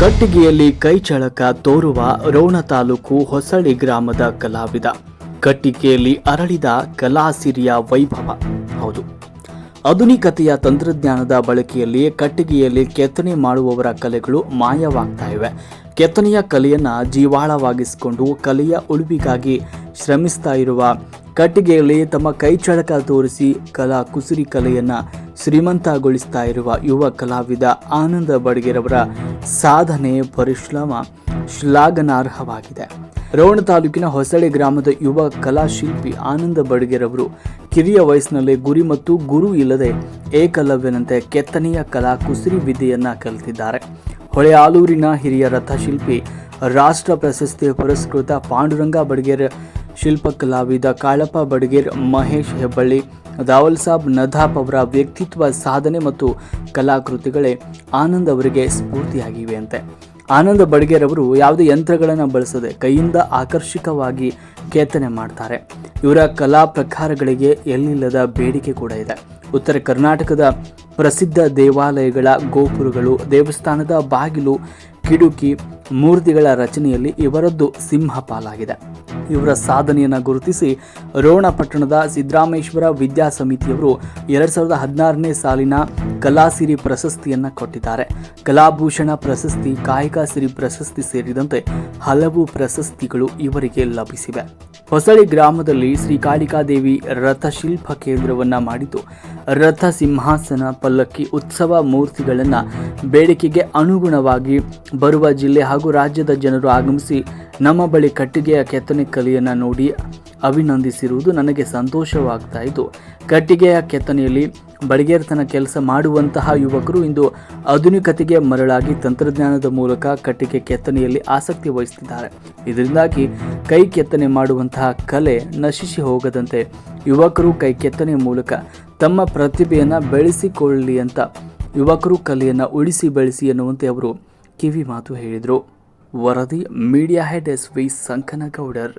ಕಟ್ಟಿಗೆಯಲ್ಲಿ ಕೈಚಳಕ ತೋರುವ ರೋಣ ತಾಲೂಕು ಹೊಸಳ್ಳಿ ಗ್ರಾಮದ ಕಲಾವಿದ. ಕಟ್ಟಿಗೆಯಲ್ಲಿ ಅರಳಿದ ಕಲಾಸಿರಿಯ ವೈಭವ. ಹೌದು. ಆಧುನಿಕತೆಯ ತಂತ್ರಜ್ಞಾನದ ಬಳಕೆಯಲ್ಲಿ ಕಟ್ಟಿಗೆಯಲ್ಲಿ ಕೆತ್ತನೆ ಮಾಡುವವರ ಕಲೆಗಳು ಮಾಯವಾಗ್ತಾ ಇವೆ. ಕೆತ್ತನೆಯ ಕಲೆಯನ್ನ ಜೀವಾಳವಾಗಿಸಿಕೊಂಡು ಕಲೆಯ ಉಳಿವಿಗಾಗಿ ಶ್ರಮಿಸ್ತಾ ಇರುವ ಕಟ್ಟಿಗೆಯಲ್ಲಿ ತಮ್ಮ ಕೈಚಳಕ ತೋರಿಸಿ ಕಲಾ ಕುಸುರಿ ಕಲೆಯನ್ನ ಶ್ರೀಮಂತಗೊಳಿಸ್ತಾ ಇರುವ ಯುವ ಕಲಾವಿದ ಆನಂದ ಬಡಗೇರವರ ಸಾಧನೆ ಪರಿಶ್ರಮ ಶ್ಲಾಘನಾರ್ಹವಾಗಿದೆ. ರೋಣ ತಾಲೂಕಿನ ಹೊಸಳೆ ಗ್ರಾಮದ ಯುವ ಕಲಾಶಿಲ್ಪಿ ಆನಂದ ಬಡಗೇರವರು ಕಿರಿಯ ವಯಸ್ಸಿನಲ್ಲಿ ಗುರಿ ಮತ್ತು ಗುರು ಇಲ್ಲದೆ ಏಕಲವ್ಯನಂತೆ ಕೆತ್ತನೆಯ ಕಲಾ ಕುಸಿರಿ ವಿದ್ಯೆಯನ್ನು ಕಲಿತಿದ್ದಾರೆ. ಹೊಳೆ ಆಲೂರಿನ ಹಿರಿಯ ರಥಶಿಲ್ಪಿ ರಾಷ್ಟ್ರ ಪ್ರಶಸ್ತಿ ಪುರಸ್ಕೃತ ಪಾಂಡುರಂಗ ಬಡಗೇರ್ ಶಿಲ್ಪ ಕಲಾವಿದ ಕಾಳಪ್ಪ ಬಡಗೇರ್, ಮಹೇಶ್ ಹೆಬ್ಬಳ್ಳಿ ರಾವಲ್ ಸಾಬ್, ನಧಾಪ್ ಅವರ ವ್ಯಕ್ತಿತ್ವ ಸಾಧನೆ ಮತ್ತು ಕಲಾಕೃತಿಗಳೇ ಆನಂದ್ ಅವರಿಗೆ ಸ್ಫೂರ್ತಿಯಾಗಿವೆ ಅಂತೆ ಆನಂದ ಬಡ್ಗೇರ್ ಅವರು ಯಾವುದೇ ಯಂತ್ರಗಳನ್ನು ಬಳಸದೆ ಕೈಯಿಂದ ಆಕರ್ಷಕವಾಗಿ ಕೆತ್ತನೆ ಮಾಡ್ತಾರೆ. ಇವರ ಕಲಾ ಪ್ರಕಾರಗಳಿಗೆ ಎಲ್ಲಿಲ್ಲದ ಬೇಡಿಕೆ ಕೂಡ ಇದೆ. ಉತ್ತರ ಕರ್ನಾಟಕದ ಪ್ರಸಿದ್ಧ ದೇವಾಲಯಗಳ ಗೋಪುರಗಳು, ದೇವಸ್ಥಾನದ ಬಾಗಿಲು ಕಿಡುಕಿ ಮೂರ್ತಿಗಳ ರಚನೆಯಲ್ಲಿ ಇವರದ್ದು ಸಿಂಹ ಪಾಲಾಗಿದೆ ಇವರ ಸಾಧನೆಯನ್ನು ಗುರುತಿಸಿ ರೋಣ ಪಟ್ಟಣದ ಸಿದ್ದರಾಮೇಶ್ವರ ವಿದ್ಯಾ ಸಮಿತಿಯವರು ಎರಡ್ ಸಾವಿರದ ಹದಿನಾರನೇ ಸಾಲಿನ ಕಲಾಸಿರಿ ಪ್ರಶಸ್ತಿಯನ್ನು ಕೊಟ್ಟಿದ್ದಾರೆ. ಕಲಾಭೂಷಣ ಪ್ರಶಸ್ತಿ, ಕಾಯಕ ಸಿರಿ ಪ್ರಶಸ್ತಿ ಸೇರಿದಂತೆ ಹಲವು ಪ್ರಶಸ್ತಿಗಳು ಇವರಿಗೆ ಲಭಿಸಿವೆ. ಹೊಸಳಿ ಗ್ರಾಮದಲ್ಲಿ ಶ್ರೀ ಕಾಳಿಕಾದೇವಿ ರಥಶಿಲ್ಪ ಕೇಂದ್ರವನ್ನ ಮಾಡಿದ್ದು, ರಥ ಸಿಂಹಾಸನ ಪಲ್ಲಕ್ಕಿ ಉತ್ಸವ ಮೂರ್ತಿಗಳನ್ನು ಬೇಡಿಕೆಗೆ ಅನುಗುಣವಾಗಿ ಬರುವ ಜಿಲ್ಲೆ ಹಾಗೂ ರಾಜ್ಯದ ಜನರು ಆಗಮಿಸಿ ನಮ್ಮ ಬಳಿ ಕಟ್ಟಿಗೆಯ ಕೆತ್ತನೆ ಕಲೆಯನ್ನು ನೋಡಿ ಅಭಿನಂದಿಸಿರುವುದು ನನಗೆ ಸಂತೋಷವಾಗ್ತಾ ಇದ್ದು ಕಟ್ಟಿಗೆಯ ಕೆತ್ತನೆಯಲ್ಲಿ ಬಡಿಗೇರ್ತನ ಕೆಲಸ ಮಾಡುವಂತಹ ಯುವಕರು ಇಂದು ಆಧುನಿಕತೆಗೆ ಮರಳಾಗಿ ತಂತ್ರಜ್ಞಾನದ ಮೂಲಕ ಕಟ್ಟಿಗೆ ಕೆತ್ತನೆಯಲ್ಲಿ ಆಸಕ್ತಿ ವಹಿಸುತ್ತಿದ್ದಾರೆ. ಇದರಿಂದಾಗಿ ಕೈ ಕೆತ್ತನೆ ಮಾಡುವಂತಹ ಕಲೆ ನಶಿಸಿ ಹೋಗದಂತೆ ಯುವಕರು ಕೈ ಕೆತ್ತನೆ ಮೂಲಕ ತಮ್ಮ ಪ್ರತಿಭೆಯನ್ನು ಬೆಳೆಸಿಕೊಳ್ಳಲಿ ಅಂತ ಯುವಕರು ಕಲೆಯನ್ನು ಉಳಿಸಿ ಬೆಳೆಸಿ ಎನ್ನುವಂತೆ ಅವರು ಕಿವಿ ಮಾತು ಹೇಳಿದರು. ವರದಿ media head S V Sankanagoudar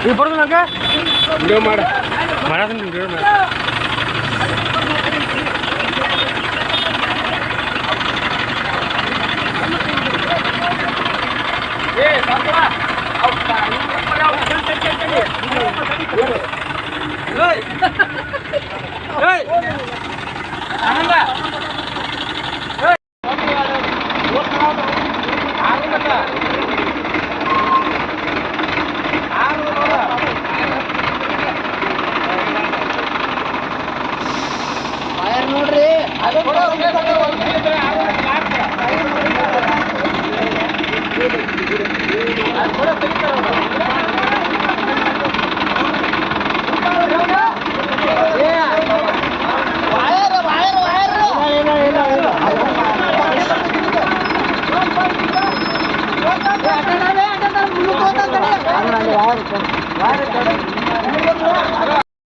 ನೀವು ಬರೋದು ನಂಗೆ ವಿಡಿಯೋ ಮಾಡ ಮಾಡತೀನಿ ವಿಡಿಯೋ ಮಾಡ ವಾಯರ್ ವಾಯರ್ ವಾಯರ್ பாரத்தோட